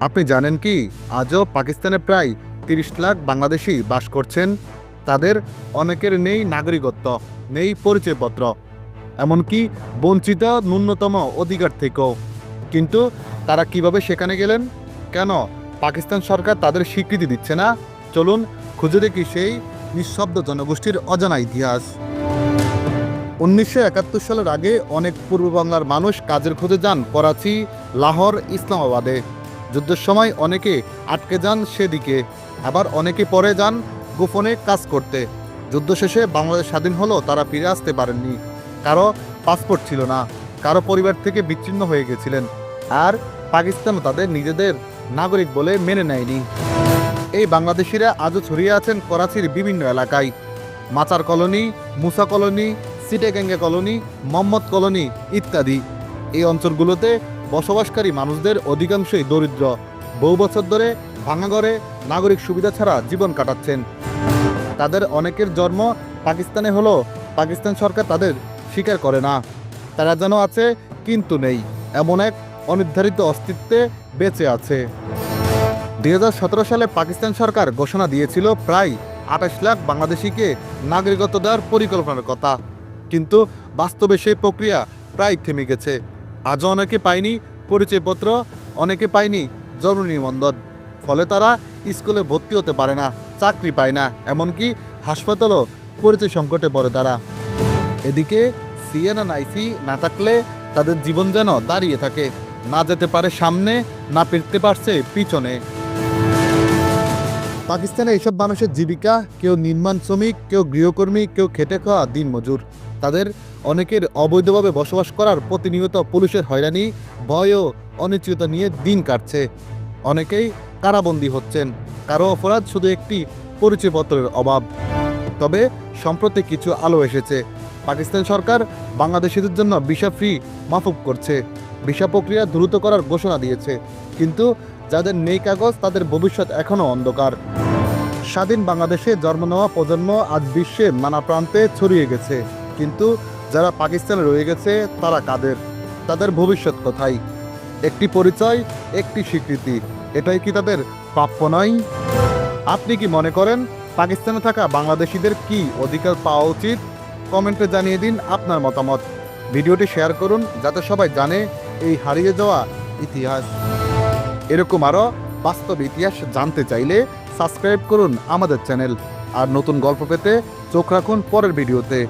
আপনি জানেন কি, আজও পাকিস্তানে প্রায় তিরিশ লাখ বাংলাদেশি বাস করছেন। তাদের অনেকের নেই নাগরিকত্ব, নেই পরিচয়পত্র। এমনকি বঞ্চিত ন্যূনতম অধিকার থেকেও। কিন্তু তারা কীভাবে সেখানে গেলেন? কেন? পাকিস্তান সরকার তাদের স্বীকৃতি দিচ্ছে না? চলুন খুঁজে দেখি সেই নিঃশব্দ জনগোষ্ঠীর অজানা ইতিহাস। উনিশশো একাত্তর সালের আগে অনেক পূর্ব বাংলার মানুষ কাজের খোঁজে যান করাচি, লাহোর, ইসলামাবাদে। যুদ্ধের সময় অনেকে আটকে যান সেদিকে, আবার অনেকে পরে যান গোপনে কাজ করতে। যুদ্ধ শেষে বাংলাদেশ স্বাধীন হলো, তারা ফিরে আসতে পারেননি। কারও পাসপোর্ট ছিল না, কারও পরিবার থেকে বিচ্ছিন্ন হয়ে গেছিলেন। আর পাকিস্তান তাদের নিজেদের নাগরিক বলে মেনে নেয়নি। এই বাংলাদেশিরা আজও ছড়িয়ে আছেন করাচির বিভিন্ন এলাকায়। মাচার কলোনি, মুসা কলোনি, সিটেগেঙ্গে কলোনি, মোহাম্মদ কলোনি ইত্যাদি। এই অঞ্চলগুলোতে বসবাসকারী মানুষদের অধিকাংশই দরিদ্র। বহু বছর ধরে ভাঙা ঘরে নাগরিক সুবিধা ছাড়া জীবন কাটাচ্ছেন। তাদের অনেকের জন্ম পাকিস্তানে হলো, পাকিস্তান সরকার তাদের স্বীকার করে না। তারা যেন আছে, কিন্তু নেই, এমন এক অনির্ধারিত অস্তিত্বে বেঁচে আছে। দু হাজার সতেরো সালে পাকিস্তান সরকার ঘোষণা দিয়েছিল প্রায় আঠাশ লাখ বাংলাদেশিকে নাগরিকত্ব দেওয়ার পরিকল্পনার কথা। কিন্তু বাস্তবে সেই প্রক্রিয়া প্রায় থেমে গেছে। আজও অনেকে পায়নি পরিচয়পত্র, অনেকে পায়নি জন্ম নিবন্ধন। ফলে তারা স্কুলে ভর্তি হতে পারে না, চাকরি পায় না, এমনকি হাসপাতালও পরিচয় সংকটে পড়ে তারা। এদিকে সিএনএনআইসি না থাকলে তাদের জীবন যেন দাঁড়িয়ে থাকে, না যেতে পারে সামনে, না ফিরতে পারছে পিছনে। পাকিস্তানে এইসব মানুষের জীবিকা, কেউ নির্মাণ শ্রমিক, কেউ গৃহকর্মী, কেউ খেটে খাওয়া দিনমজুর। তাদের অনেকের অবৈধভাবে বসবাস করার প্রতিনিয়ত পুলিশের হয়রানি, ভয় ও অনিশ্চয়তা নিয়ে দিন কাটছে। অনেকেই কারাবন্দী হচ্ছেন। কারও অপরাধ শুধু একটি পরিচয়পত্রের অভাব। তবে সম্প্রতি কিছু আলো এসেছে। পাকিস্তান সরকার বাংলাদেশিদের জন্য ভিসা ফ্রি মাফুক করছে। ভিসা প্রক্রিয়া দ্রুত করার ঘোষণা দিয়েছে। কিন্তু যাদের নেই কাগজ, তাদের ভবিষ্যৎ এখনও অন্ধকার। স্বাধীন বাংলাদেশে জন্ম নেওয়া প্রজন্ম আজ বিশ্বের নানা প্রান্তে ছড়িয়ে গেছে। কিন্তু যারা পাকিস্তানে রয়ে গেছে, তারা কাদের? তাদের ভবিষ্যৎ কোথায়? একটি পরিচয়, একটি স্বীকৃতি, এটাই কি তাদের প্রাপ্য নয়? আপনি কি মনে করেন পাকিস্তানে থাকা বাংলাদেশিদের কি অধিকার পাওয়া উচিত? কমেন্টে জানিয়ে দিন আপনার মতামত। ভিডিওটি শেয়ার করুন, যাতে সবাই জানে এই হারিয়ে যাওয়া ইতিহাস। এরকম আরও বাস্তব ইতিহাস জানতে চাইলে সাবস্ক্রাইব করুন আমাদের চ্যানেল। আর নতুন গল্প পেতে চোখ রাখুন পরের ভিডিওতে।